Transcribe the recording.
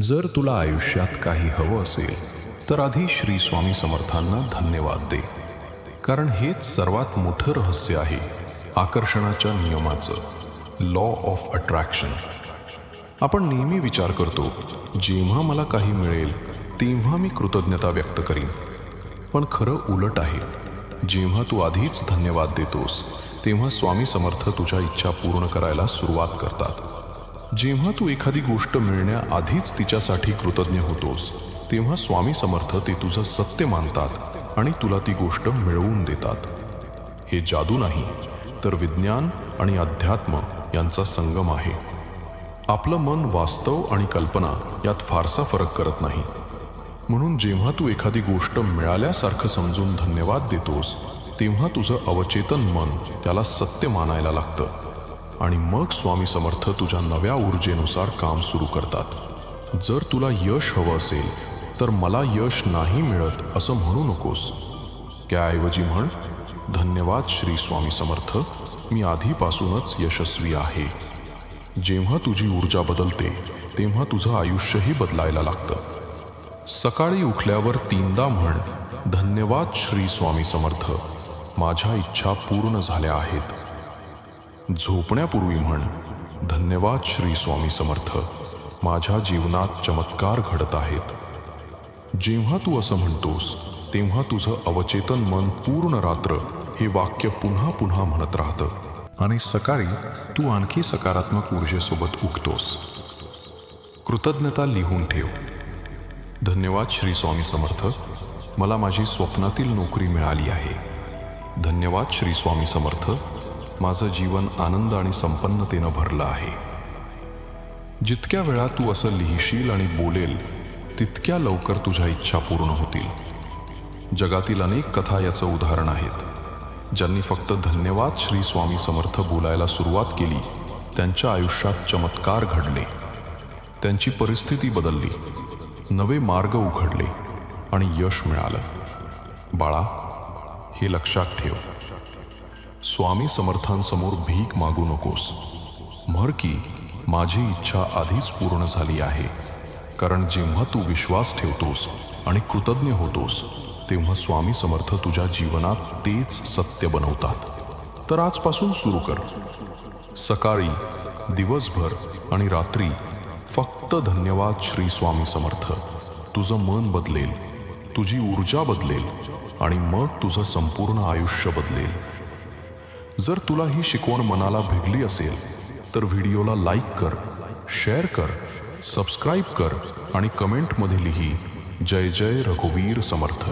जर तुला आयुष्यात काही हवं असेल तर आधी श्री स्वामी समर्थांना धन्यवाद दे. कारण हेच सर्वात मोठं रहस्य आहे आकर्षणाच्या नियमाचं लॉ ऑफ अट्रॅक्शन आपण नेहमी विचार करतो जेव्हा मला काही मिळेल तेव्हा मी कृतज्ञता व्यक्त करीन. पण खरं उलट आहे जेव्हा तू आधीच धन्यवाद देतोस तेव्हा स्वामी समर्थ तुझ्या इच्छा पूर्ण करायला सुरुवात करतात. जेव्हा तू एखादी गोष्ट मिळण्याआधीच तिच्यासाठी कृतज्ञ होतोस तेव्हा स्वामी समर्थ ते तुझं सत्य मानतात आणि तुला ती गोष्ट मिळवून देतात. हे जादू नाही तर विज्ञान आणि अध्यात्म यांचा संगम आहे. आपलं मन वास्तव आणि कल्पना यात फारसा फरक करत नाही. म्हणून जेव्हा तू एखादी गोष्ट मिळाल्यासारखं समजून धन्यवाद देतोस तेव्हा तुझं अवचेतन मन त्याला सत्य मानायला लागतं. आणि मग स्वामी समर्थ तुझ्या नव्या ऊर्जेनुसार काम सुरू करतात. जर तुला यश हवं असेल तर मला यश नाही मिळत असं म्हणू नकोस. त्याऐवजी म्हण धन्यवाद श्री स्वामी समर्थ मी आधीपासूनच यशस्वी आहे. जेव्हा तुझी ऊर्जा बदलते तेव्हा तुझं आयुष्यही बदलायला लागतं. सकाळी उठल्यावर तीनदा म्हण धन्यवाद श्री स्वामी समर्थ माझ्या इच्छा पूर्ण झाल्या आहेत. झोपण्यापूर्वी म्हण धन्यवाद श्री स्वामी समर्थ. माझ्या जीवनात चमत्कार घडत आहेत. जेव्हा तू असं म्हणतोस तेव्हा तुझं अवचेतन मन पूर्ण रात्र हे वाक्य पुन्हा पुन्हा म्हणत राहतं. आणि सकाळी तू आणखी सकारात्मक ऊर्जेसोबत उगतोस. कृतज्ञता लिहून ठेव. धन्यवाद श्री स्वामी समर्थ. मला माझी स्वप्नातील नोकरी मिळाली आहे. धन्यवाद श्री स्वामी समर्थ. माझं जीवन आनंद आणि संपन्नतेनं भरलं आहे. जितक्या वेळा तू असं लिहिशील आणि बोलेल तितक्या लवकर तुझ्या इच्छा पूर्ण होतील. जगातील अनेक कथा याचं उदाहरण आहेत. ज्यांनी फक्त धन्यवाद श्री स्वामी समर्थ बोलायला सुरुवात केली त्यांच्या आयुष्यात चमत्कार घडले. त्यांची परिस्थिती बदलली. नवे मार्ग उघडले आणि यश मिळालं. बाळा हे लक्षात ठेव. स्वामी समर्थांसमोर भीक मागू नकोस. म्हर की माझी इच्छा आधीच पूर्ण झाली आहे. कारण जेव्हा तू विश्वास ठेवतोस आणि कृतज्ञ होतोस तेव्हा स्वामी समर्थ तुझ्या जीवनात तेच सत्य बनवतात. तर आजपासून सुरू कर. सकाळी दिवसभर आणि रात्री फक्त धन्यवाद श्री स्वामी समर्थ. तुझं मन बदलेल तुझी ऊर्जा बदलेल आणि मग तुझं संपूर्ण आयुष्य बदलेल. जर तुला ही शिकवण मनाला भिगली असेल तर व्हिडिओला लाईक कर शेअर कर सबस्क्राईब कर आणि कमेंटमध्ये लिही जय जय रघुवीर समर्थ.